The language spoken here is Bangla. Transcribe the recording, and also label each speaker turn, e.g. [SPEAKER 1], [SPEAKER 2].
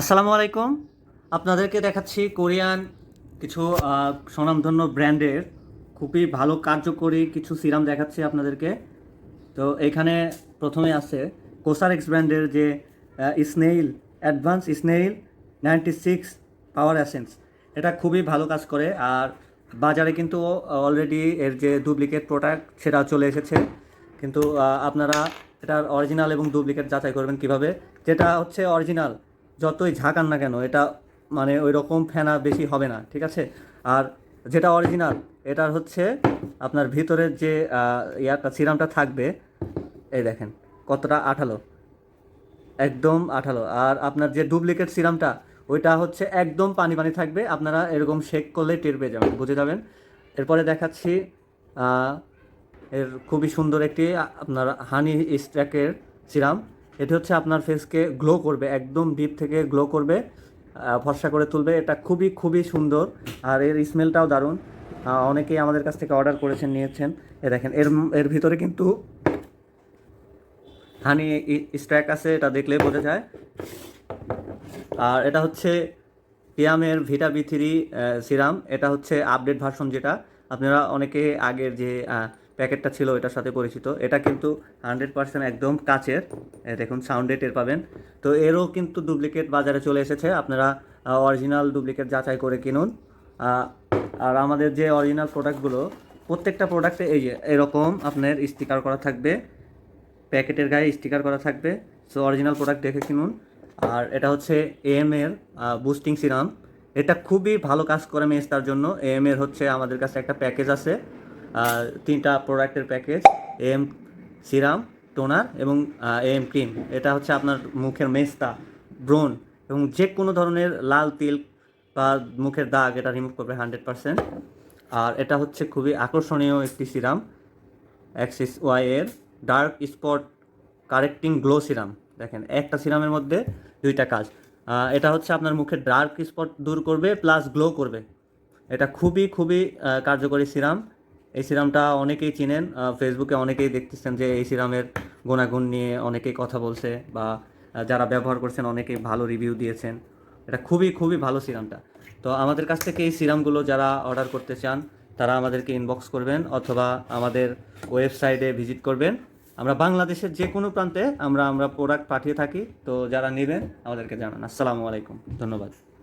[SPEAKER 1] আসসালামু আলাইকুম। আপনাদেরকে দেখাচ্ছি কোরিয়ান কিছু স্বনামধন্য ব্র্যান্ডের খুবই ভালো কার্যকরী কিছু সিরাম দেখাচ্ছি আপনাদেরকে। তো এখানে প্রথমে আছে কোসারেক্স ব্র্যান্ডের যে snail, advance snail ninety six power essence. এটা খুবই ভালো কাজ করে আর বাজারে কিন্তু অলরেডি এর যে ডুপ্লিকেট প্রোডাক্ট সেটা চলে এসেছে। কিন্তু আপনারা এটার অরিজিনাল এবং ডুপ্লিকেট যাচাই করবেন কীভাবে। যেটা হচ্ছে অরিজিনাল যতই ঝাঁকান না কেন, এটা মানে ওই রকম ফেনা বেশি হবে না, ঠিক আছে? আর যেটা অরিজিনাল এটার হচ্ছে আপনার ভিতরের যে ইয়াটা সিরামটা থাকবে, এই দেখেন, কতটা আঠালো, একদম আঠালো। আর আপনার যে ডুপ্লিকেট সিরামটা ওইটা হচ্ছে একদম পানি পানি থাকবে, আপনারা এরকম শেক করলে টের পেয়ে যাবেন, বুঝে যাবেন? এরপরে দেখাচ্ছি এর খুবই সুন্দর একটি আপনার হানি স্ট্যাকের সিরাম এটি হচ্ছে আপনার ফেসকে গ্লো করবে, একদম ডিপ থেকে গ্লো করবে ফর্সা করে তুলবে। এটা খুবই খুবই সুন্দর, আর এর স্মেলটাও দারুণ। অনেকেই আমাদের কাছ থেকে অর্ডার করেছেন, নিয়েছেন। এ দেখেন, এর এর ভিতরে কিন্তু হানি স্ট্র্যাক আছে, এটা দেখলে বোঝা যায়। আর এটা হচ্ছে পিয়ামের ভিটা বি থ্রি সিরাম এটা হচ্ছে আপডেট ভার্সন যেটা। আপনারা অনেকে আগের যে প্যাকেটটা ছিল এটার সাথে পরিচিত। এটা কিন্তু হান্ড্রেড পার্সেন্ট একদম কাচের। দেখুন, সাউন্ডে টের পাবেন। তো এরও কিন্তু ডুপ্লিকেট বাজারে চলে এসেছে। আপনারা অরিজিনাল ডুপ্লিকেট যাচাই করে কিনুন। আর আমাদের যে অরিজিনাল প্রোডাক্টগুলো, প্রত্যেকটা প্রোডাক্টে এই যে, এরকম আপনার স্টিকার করা থাকবে। প্যাকেটের গায়ে স্টিকার করা থাকবে। সো অরিজিনাল প্রোডাক্ট দেখে কিনুন। আর এটা হচ্ছে এএম এর বুস্টিং সিরাম। এটা খুবই ভালো কাজ করে মেস্তার জন্য। এএম এর হচ্ছে আমাদের কাছে একটা প্যাকেজ আছে। তিনটা প্রোডাক্টের প্যাকেজ এম সিরাম টোনার এবং এম ক্রিম এটা হচ্ছে আপনার মুখের মেস্তা, ব্রণ এবং যে কোনো ধরনের লাল তিল বা মুখের দাগ, এটা রিমুভ করবে হান্ড্রেড পারসেন্ট আর এটা হচ্ছে খুবই আকর্ষণীয় একটি সিরাম অ্যাক্সিস ওয়াই এর dark spot correcting glow serum দেখেন, একটা সিরামের মধ্যে দুইটা কাজ। এটা হচ্ছে আপনার মুখের ডার্ক স্পট দূর করবে প্লাস গ্লো করবে। এটা খুবই খুবই কার্যকরী সিরাম এই সিরামটা অনেকেই চিনেন ফেসবুকে অনেকেই দেখতেছেন যে এই সিরামের গুণাগুণ নিয়ে অনেকেই কথা বলছে বা যারা ব্যবহার করছেন অনেকেই ভালো রিভিউ দিয়েছেন। এটা খুবই খুবই ভালো সিরামটা। তো আমাদের কাছ থেকে এই সিরামগুলো যারা অর্ডার করতে চান, তারা আমাদেরকে ইনবক্স করবেন অথবা আমাদের ওয়েবসাইটে ভিজিট করবেন। আমরা বাংলাদেশের যে কোনো প্রান্তে আমরা আমরা প্রোডাক্ট পাঠিয়ে থাকি। তো যারা নেবেন, আমাদেরকে জানান। আসসালামু আলাইকুম। ধন্যবাদ।